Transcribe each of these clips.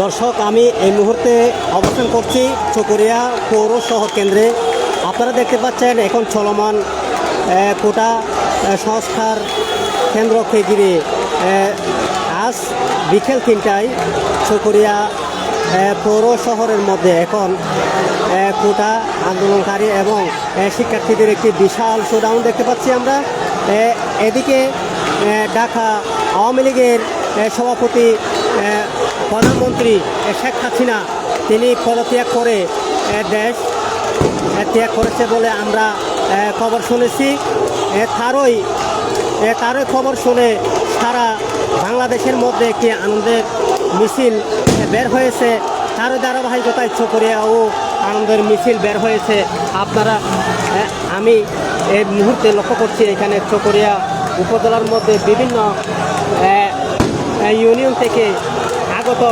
দর্শক, আমি এই মুহূর্তে অবস্থান করছি চকরিয়া পৌর শহর কেন্দ্রে। আপনারা দেখতে পাচ্ছেন, এখন চলমান কোটা সংস্কার কেন্দ্রকে ঘিরে। আজ বিকেল তিনটায় চকরিয়া পৌর শহরের মধ্যে এখন কোটা আন্দোলনকারী এবং শিক্ষার্থীদের একটি বিশাল শোডাউন দেখতে পাচ্ছি আমরা। এদিকে ঢাকা আওয়ামী লীগের সভাপতি প্রধানমন্ত্রী শেখ হাসিনা, তিনি পদত্যাগ করে দেশ ত্যাগ করেছে বলে আমরা খবর শুনেছি। তারই তারই খবর শুনে সারা বাংলাদেশের মধ্যে একটি আনন্দের মিছিল বের হয়েছে। তারও ধারাবাহিকতায় চকরিয়াও আনন্দের মিছিল বের হয়েছে। আপনারা আমি এই মুহূর্তে লক্ষ্য করছি, এখানে চকরিয়া উপজেলার মধ্যে বিভিন্ন ইউনিয়ন থেকে আগত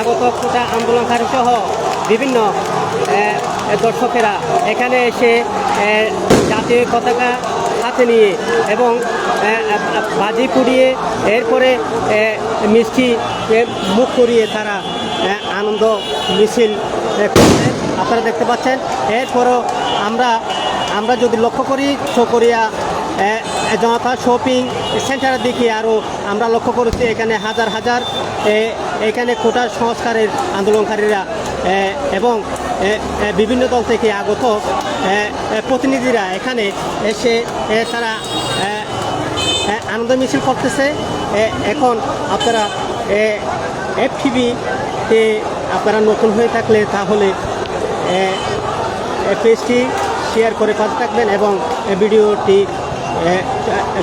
আগত কোটা আন্দোলনকারী সহ বিভিন্ন দর্শকেরা এখানে এসে জাতীয় পতাকা হাতে নিয়ে এবং বাজি পুড়িয়ে এরপরে মিষ্টি মুখ করিয়ে তারা আনন্দ, মিছিল আপনারা দেখতে পাচ্ছেন, এরপরও আমরা আমরা যদি লক্ষ্য করি চকরিয়া জনতা শপিং সেন্টারের দিকে আরও আমরা লক্ষ্য করেছি, এখানে হাজার হাজার এখানে কোটা সংস্কারের আন্দোলনকারীরা এবং বিভিন্ন দল থেকে আগত প্রতিনিধিরা এখানে এসে তারা আনন্দ মিছিল করতেছে। এখন আপনারা এফ টিভিতে আপনারা নতুন হয়ে থাকলে তাহলে পেজটি শেয়ার করে পাশে থাকবেন এবং ভিডিওটি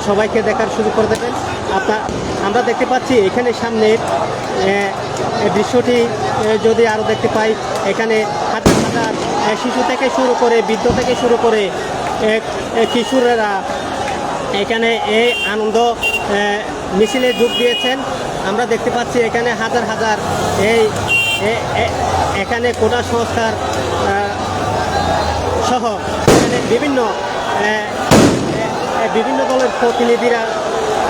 সবাইকে দেখার সুযোগ করে দেবেন। আপনার, আমরা দেখতে পাচ্ছি এখানে সামনে দৃশ্যটি যদি আরও দেখতে পাই, এখানে হাজার হাজার শিশু থেকে শুরু করে বৃদ্ধ থেকে শুরু করে কিশোরেরা এখানে এই আনন্দ মিছিলে যোগ দিয়েছেন। আমরা দেখতে পাচ্ছি এখানে হাজার হাজার, এই এখানে কোটা সংস্কার সহ, এখানে বিভিন্ন এ, এ, এ, বিভিন্ন দলের প্রতিনিধিরা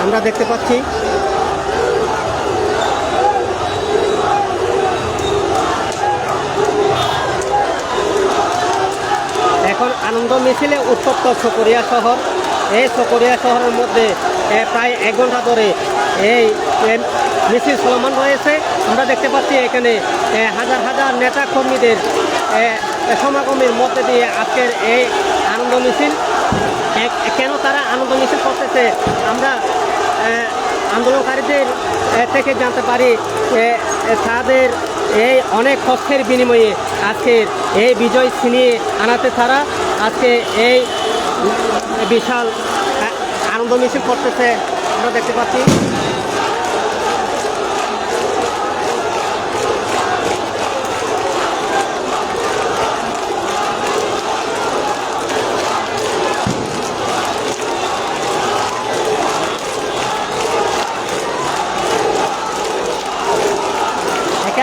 আমরা দেখতে পাচ্ছি। এখন আনন্দ মিছিলে উত্তপ্ত চকরিয়া শহর। এই চকরিয়া শহরের মধ্যে প্রায় এক ঘণ্টা ধরে এই মিছিল চলমান রয়েছে। আমরা দেখতে পাচ্ছি এখানে হাজার হাজার নেতা কর্মীদের সমাগমের মধ্যে দিয়ে আজকের এই আনন্দ মিছিল। কেন তারা আনন্দ মিছিল করতেছে? আমরা আন্দোলনকারীদের থেকে জানতে পারি তাদের এই অনেক কষ্টের বিনিময়ে আজকের এই বিজয় ছিনিয়ে আনাতে তারা আজকে এই বিশাল আনন্দ মিছিল করতেছে। আমরা দেখতে পাচ্ছি।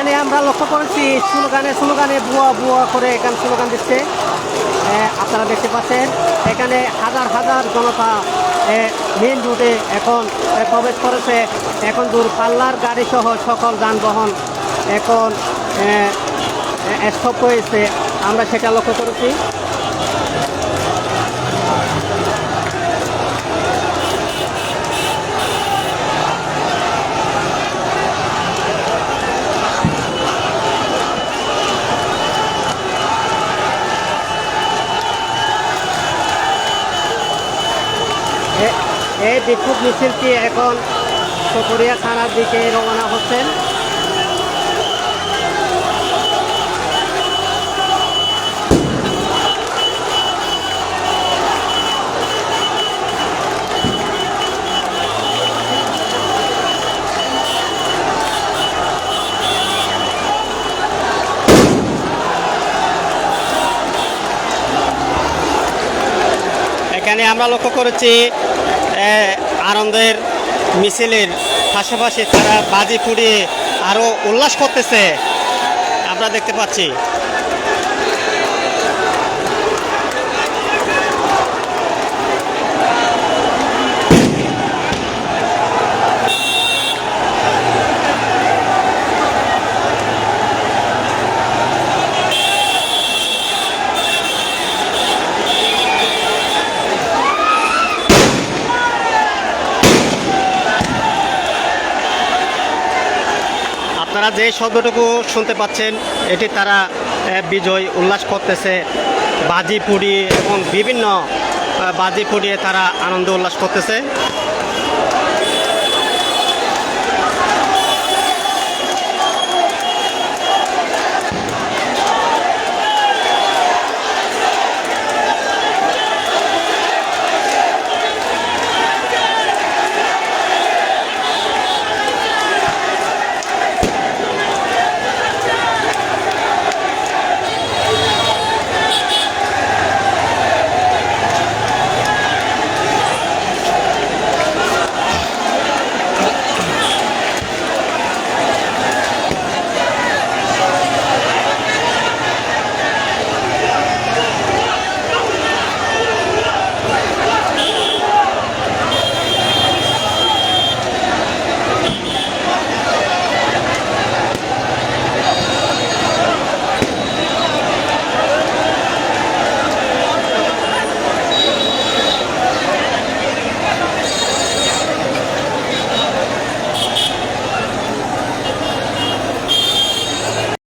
এখানে আমরা লক্ষ্য করেছি স্লোগানে স্লোগানে বুয়া বুয়া করে এখানে স্লোগান দিচ্ছে। আপনারা দেখতে পাচ্ছেন, এখানে হাজার হাজার জনতা মেন রুটে এখন প্রবেশ করেছে। এখন দূর পাল্লার গাড়ি সহ সকল যানবাহন এখন স্টপ হয়েছে। আমরা সেটা লক্ষ্য করেছি। এই বিক্ষোভ মিছিলটি এখন চকরিয়া থানার দিকে রওনা হচ্ছেন। এখানে আমরা লক্ষ্য করেছি আনন্দের মিছিলের পাশাপাশি তারা বাজি ফুড়িয়ে আরও উল্লাস করতেছে। আমরা দেখতে পাচ্ছি। আপনারা যে শব্দটুকু শুনতে পাচ্ছেন, এটি তারা বিজয় উল্লাস করতেছে। বাজি পুড়িয়ে এবং বিভিন্ন বাজি পুড়িয়ে তারা আনন্দ উল্লাস করতেছে।